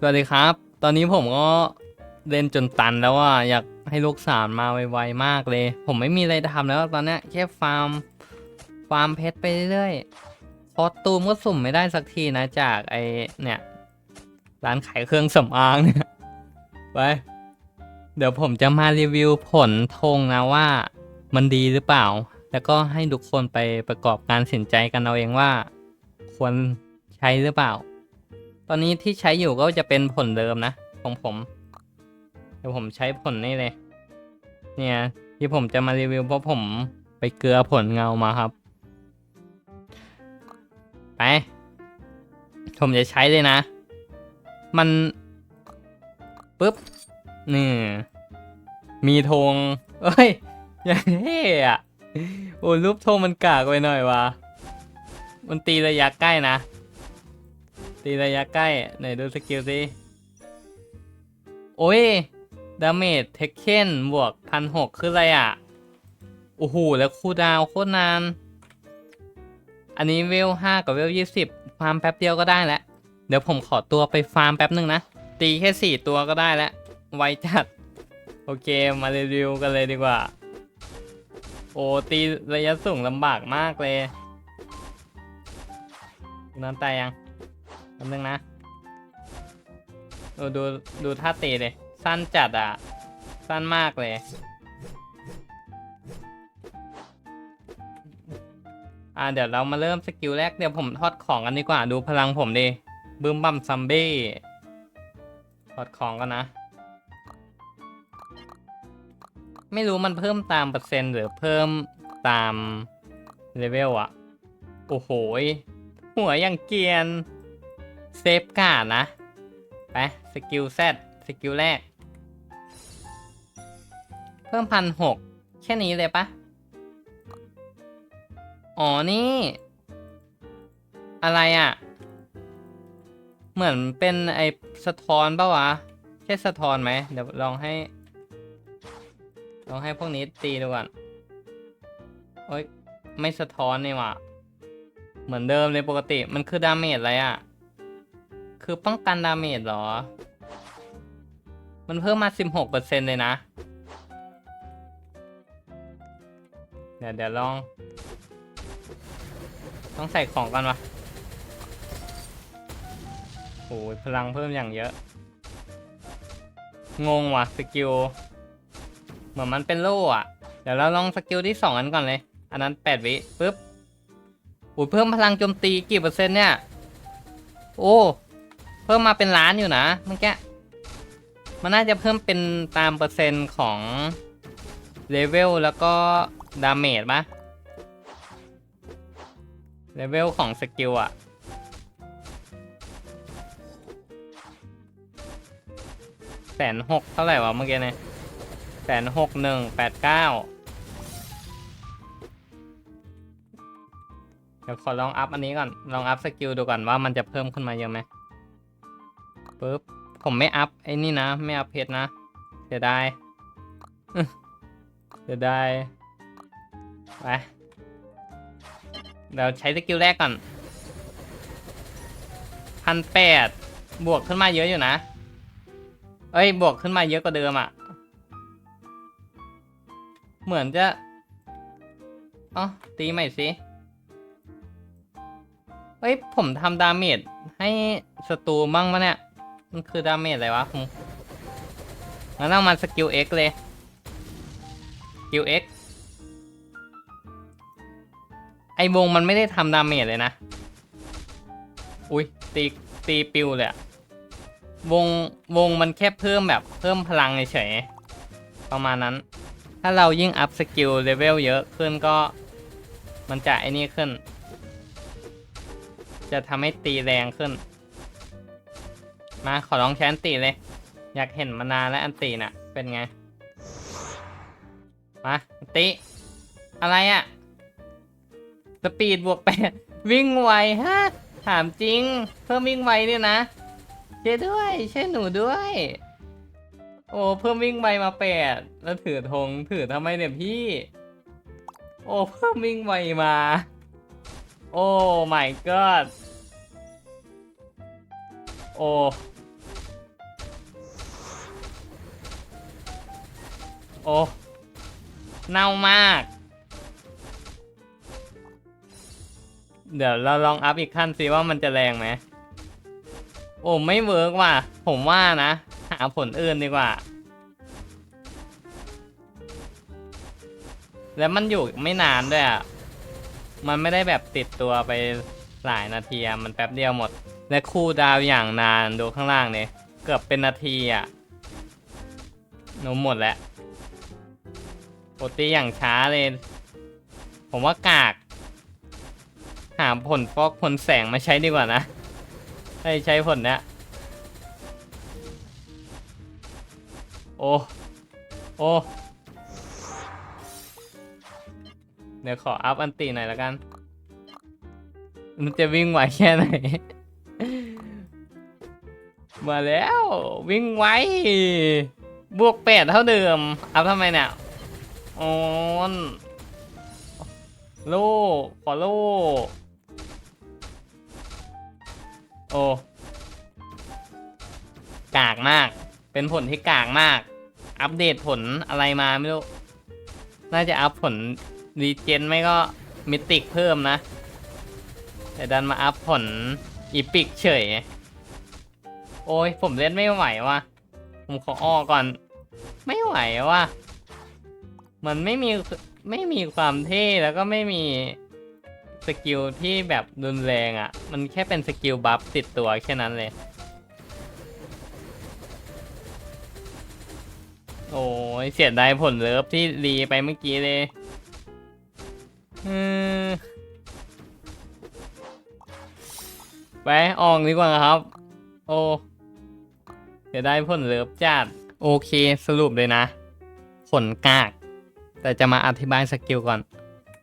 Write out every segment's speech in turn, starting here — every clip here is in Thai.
สวัสดีครับ ตอนนี้ผมก็เล่นจนตันแล้วว่าอยากให้ลูกสามมาไวๆมากเลย ผมไม่มีอะไรทำแล้วตอนนี้แค่ฟาร์ม ฟาร์มเพชรไปเรื่อยๆคอตูมก็สุ่มไม่ได้สักทีนะจากไอเนี่ยร้านขายเครื่องสำอางเนี่ยไปเดี๋ยวผมจะมารีวิวผลธงนะว่ามันดีหรือเปล่า แล้วก็ให้ทุกคนไปประกอบการตัดสินใจกันเอาเองว่า ควรใช้หรือเปล่า ตอนนี้ที่ใช้อยู่ก็จะเป็นผลเดิมนะของผม เดี๋ยวผมใช้ผลนี่เลย เนี่ย ที่ผมจะมารีวิวเพราะผมไปเกลือผลเงามาครับ ไป ผมจะใช้เลยนะ มันปุ๊บนี่มีธงเอ้ย อย่างเท่อะโอ้รูปธงมันกากไปหน่อยวะมันตีระยะใกล้นะ ตีระยะใกล้ไหนดูสกิลสิโอ้ยดาเมจเทคเคนบวกพันหกคืออะไรอะโอ้โหแล้วคูดาวโคตรนาน อันนี้เวลห้ากับเวลยี่สิบฟาร์มแป๊บเดียวก็ได้แล้ว เดี๋ยวผมขอตัวไปฟาร์มแป๊บหนึ่งนะ ตีแค่สี่ตัวก็ได้แล้ว ไวจัด โอเคมารีวิวกันเลยดีกว่า โอ้ตีระยะสูงลำบากมากเลยน้ำตายยัง แป๊บนึงนะ ดูดูดูท่าตีเลย สั้นจัดอะ สั้นมากเลย อ่าเดี๋ยวเรามาเริ่มสกิลแรก เดี๋ยวผมทอดของกันดีกว่า ดูพลังผมดิบึ้มบัมซัมบี้ทอดของกันนะ ไม่รู้มันเพิ่มตามเปอร์เซ็นต์หรือเพิ่มตามเลเวลอะโอ้โหหัวยังเกียน เซฟการ์ดนะ ไป สกิลแซดสกิลแรก เพิ่มพันหกแค่นี้เลยปะ อ๋อนี่ อะไรอะ่ะ เหมือนเป็นไอสะท้อนปะวะ ใช่สะท้อนไหม เดี๋ยวลองให้ ลองให้พวกนี้ตีดูก่อน โอ๊ย ไม่สะท้อนนี่หว่ะเหมือนเดิมเลยปกติมันคือดาเมจอะไรอะ่ะ คือป้องกันดาเมจเหรอ มันเพิ่มมา 16%เลยนะ เดี๋ยวเดี๋ยวลอง ต้องใส่ของกันวะโอ้ยพลังเพิ่มอย่างเยอะ งงว่ะสกิล เหมือนมันเป็นโล่อะเดี๋ยวเราลองสกิลที่สองกันก่อนเลย อันนั้น 8 วิปึ๊บโอ้ยเพิ่มพลังโจมตีกี่เปอร์เซ็นต์เนี่ย โอ้ เพิ่มมาเป็นล้านอยู่นะเมื่อกี้มันน่าจะเพิ่มเป็นตามเปอร์เซ็นต์ของเลเวลแล้วก็ดาเมจปะเลเวลของสกิลอะแสนหกเท่าไหร่วะเมื่อกี้เนี่ยแสนหกหนึ่งแปดเก้าเดี๋ยวขอลองอัพอันนี้ก่อน ลองอัพสกิลดูก่อนว่ามันจะเพิ่มขึ้นมาเยอะไหม ปุ๊บผมไม่อัพไอ้นี่นะ ไม่อัพเพชรนะเสียดายเสียดายไปเดี๋ยวใช้สกิลแรกก่อนพันแปดบวกขึ้นมาเยอะอยู่นะ เอ้ย บวกขึ้นมาเยอะกว่าเดิมอะ่ะ เหมือนจะอ๋อตีใหม่สิ เฮ้ย ผมทำดาเมจให้ศัตรูบ้างปะเนี่ย มันคือดาเมจอะไรวะผมงั้นเอามาสกิล X เลยสกิล X ไอวงมันไม่ได้ทำดาเมจเลยนะ อุ้ยตีตีปิวเลยอะวงวงมันแค่เพิ่มแบบเพิ่มพลังเฉยประมาณนั้น ถ้าเรายิ่งอัพสกิลเลเวลเยอะขึ้นก็มันจะไอ้นี่ขึ้น จะทำให้ตีแรงขึ้น มาขอลองใช้อันตีเลย อยากเห็นมานานแล้วอันตีน่ะ เป็นไง มาอันติอะไรอะสปีดบวกแปดวิ่งไวฮะ ถามจริง เพิ่มวิ่งไวเนี่ยนะเช่วยด้วยเช่วยหนูด้วย โอ้เพิ่มวิ่งไวมาแปดแล้วถือธงถือทำไมเนี่ยพี่ โอ้เพิ่มวิ่งไวมา โอ้ my god โอ้โอ้เน่ามาก เดี๋ยวเราลองอัพอีกขั้นสิว่ามันจะแรงไหม โอ้ไม่เวิร์กว่ะ ผมว่านะ หาผลอื่นดีกว่า แล้วมันอยู่ไม่นานด้วยอะ มันไม่ได้แบบติดตัวไปหลายนาทีมันแป๊บเดียวหมด และคูลดาวอย่างนานดูข้างล่างเนี่ยเกือบเป็นนาทีอะหนูหมดแล้วปกติอย่างช้าเลย ผมว่ากาก หาผลฟอกผลแสงมาใช้ดีกว่านะให้ใช้ผลเนี้ยโอ้ โอ้เดี๋ยวขออัพอันตีหน่อยแล้วกัน มันจะวิ่งไหวแค่ไหน มาแล้ววิ่งไวบวกแปดเท่าเดิมอัพทำไมเนี่ยออนโล่ขอโล่โอ้กากมาก เป็นผลที่กากมาก อัปเดตผลอะไรมาไม่รู้ น่าจะอัพผลรีเจนไม่ก็มิติกเพิ่มนะ แต่ดันมาอัพผลอีพิกเฉย โอ้ยผมเล่นไม่ไหวว่ะ ผมขออ้อก่อน ไม่ไหวว่ะ มันไม่มีไม่มีความเท่แล้วก็ไม่มีสกิลที่แบบรุนแรงอะ่ะ มันแค่เป็นสกิลบัฟติดตัวแค่นั้นเลย โอ้ยเสียดายผลเลิฟที่รีไปเมื่อกี้เลยอืมไปออกดีกว่าครับ โอ้ เสียดายผลเลิฟจัด โอเคสรุปเลยนะ ผลกาก แต่จะมาอธิบายสกิลก่อน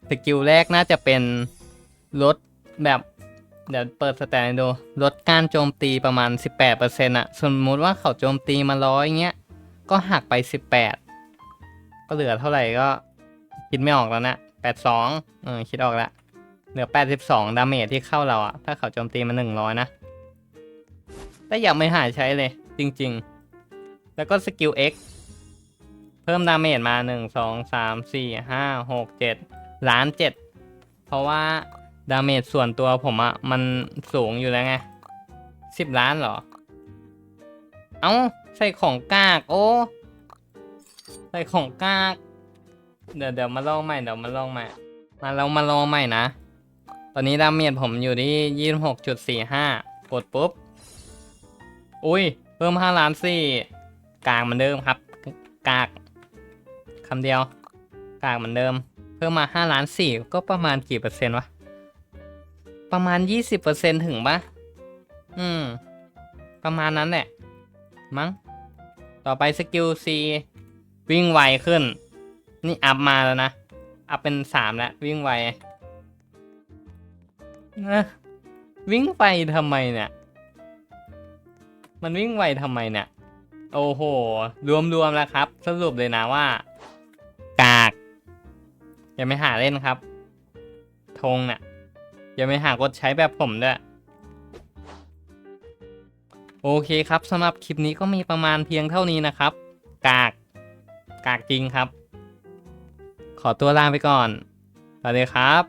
สกิลแรกน่าจะเป็นลดแบบ เดี๋ยวเปิดสแตนดูลดการโจมตีประมาณ 18%อะสมมุติว่าเขาโจมตีมาร้อยเงี้ย ก็หักไป 18 ก็เหลือเท่าไหร่ก็คิดไม่ออกแล้วนะ82เออคิดออกแล้วเหลือ 82 ดาเมจที่เข้าเราอะถ้าเขาโจมตีมา 100 นะ แต่อยากไม่หายใช้เลย จริง ๆ แล้วก็สกิล X เพิ่มดาเมจมา1 2 3 4 5 6 7ล้าน7เพราะว่าดาเมจส่วนตัวผมอะมันสูงอยู่แล้วไง10ล้านเหรอ เอ้า ใส่ของกาก โอ้ ใส่ของกาก เดี๋ยวเดี๋ยวมาลองใหม่เดี๋ยวมาลองใหม่ มาเรามาลองใหม่นะ ตอนนี้ดาเมจผมอยู่ที่ยี่สิบหกจุดสี่ห้ากดปุ๊บ อุ้ย พิ่มห้าล้านสี่กากเหมือนเดิมครับ กากคำเดียว กากเหมือนเดิม เพิ่มมาห้าล้านสี่ก็ประมาณกี่เปอร์เซ็นต์วะ ประมาณยี่สิบเปอร์เซ็นถึงปะอืม ประมาณนั้นแหละ มั้ง ต่อไปสกิล C วิ่งไวขึ้น นี่อัพมาแล้วนะ อัพเป็นสามแล้ว วิ่งไวนะวิ่งไปทำไมเนี่ย มันวิ่งไวทำไมเนี่ย โอ้โห รวมๆแล้วครับ สรุปเลยนะว่า กาก อย่าไม่หาเล่นครับ ธงเนี่ยอย่าไม่หากดใช้แบบผมด้วยโอเคครับสำหรับคลิปนี้ก็มีประมาณเพียงเท่านี้นะครับ กาก กากจริงครับ ขอตัวลาไปก่อนสวัสดีครับ